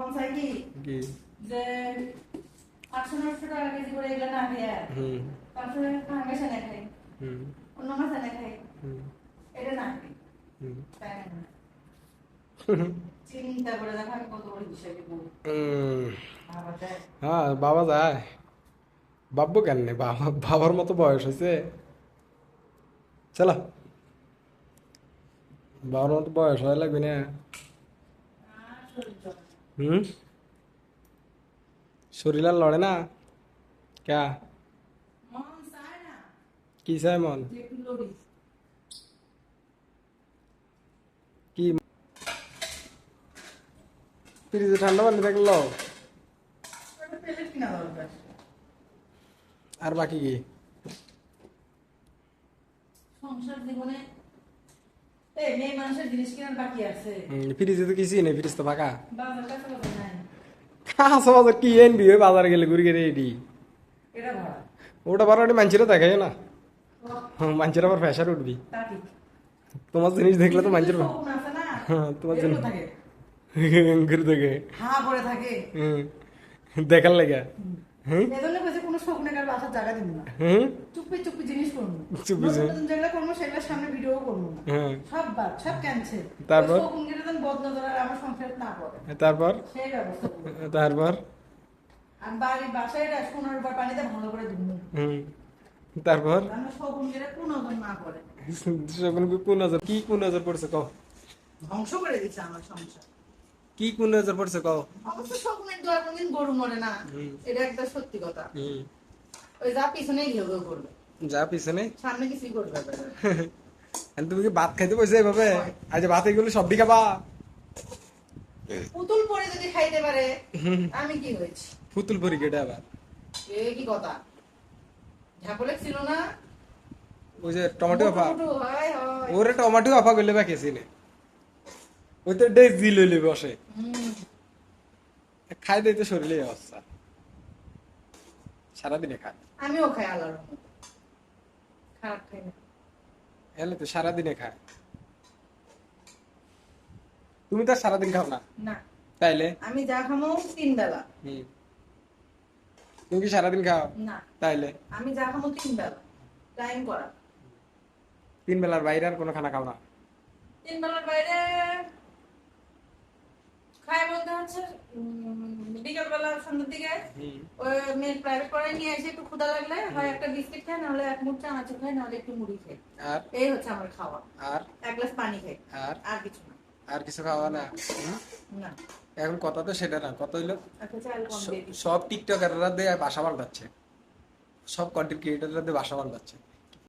মন চাই কি? কি? যে আটশো নশো টাকা কেজি করে এগুলো না খেয়ে পাঁচশো টাকা ভাঙা না খাই অন্য মাছ এনে খাই এটা না খাই তাই না? চিন্তা করে দেখো আমি কত বড় হিসাবে বলি হুম। আবার দেখ হ্যাঁ বাবা যায়। বাব্বু কেন নেই বাবা বাবার মতো বয়স হয়েছে চলো। বাবার মতো বয়স হয় লাগবে না। হুম? শরীর লড়ে না? ক্যা? চায় কি চাই মন কি? ফ্রিজে ঠান্ডা পানি থাকল আর বাকি কি? সংসার জীবনে এই মেয়ে মানুষের জিনিস কেনার বাকি আছে। হুম, ফ্রিজে তো কিছুই নেই ফ্রিজ তো ফাঁকা। বাজার কাছে বাজার নাই। কাঁচা বাজার কি এনবি ওই বাজারে গেলে ঘুরে গেলে এটি এটা ভরা ওটা বারো মানুষেরা দেখাই না। ও, মানুষের আবার ফ্যাশার উঠবি তোমার জিনিস দেখলে তো মানুষের হ্যাঁ, তোমার জন্য- ঘুরে থাকে। হুম, দেখার লাগে। হ্যাঁ। তারপর? তারপর? আর বাসায় এটা সোনার উপর পানিতে ভালো করে ধুবো হুম। তারপর? আমরা শকুন গেলে কোন না পড়ে। কোন নজর? কি কোন নজর পড়ছে কও? ধ্বংস করে দিচ্ছে আমার সংসার। কি কোন নজর পড়ছে কও? অবশ্য শকুনের দোয়ার কোনদিন গরু মরে না। এটা একটা সত্যি কথা। ওই যা পিছনেই ঘেউ ঘেউ করবে। যা পিছনে? সামনে কিছুই করবে না। তুমি কি ভাত খাইতে বসে এভাবে আজ ভাত এগুলো সব খাবা পুতুল পরে যদি খাইতে পারে আমি কি হয়েছি? পুতুল পরি কেটে আবার। এ কি কথা? ঝাপলে ছিল না? ওই যে টমেটো আফা। ওরে টমেটো আফা করলে বা কেছি নে ওই তো ডেস দিল বসে। খাই দেয় তো শরীরে অবস্থা। সারাদিনে খায়। আমিও খাই আল্লাহর খারাপ খাই না। এলে তো সারাদিনে খায়। তুমি তো সারাদিন খাও না? না। তাইলে? আমি যা খামো তিন বেলা হুম। তুমি কি সারাদিন খাও? না। তাইলে? আমি যা খামো তিন বেলা টাইম করা। তিন বেলার বাইরে আর কোনো খানা খাও না? তিন বেলার বাইরে খাই বলতে হচ্ছে বিকেল বেলা সন্ধ্যের দিকে ওই মেয়ের প্রাইভেট পড়ায় নিয়ে এসে একটু ক্ষুধা লাগলে হয় একটা বিস্কিট খাই নাহলে এক মুঠ চানাচুর খাই নাহলে একটু মুড়ি খাই আর? এই হচ্ছে আমার খাওয়া। আর? এক গ্লাস পানি খাই। আর? আর কিছু না। আর কিছু খাওয়া না? না। এখন কথা তো সেটা না কত হইল দিই। সব টিকটকাররা দিয়ে বাসা পাল্টাচ্ছে সব কন্টেন্ট ক্রিয়েটাররা দিয়ে বাসা পাল্টাচ্ছে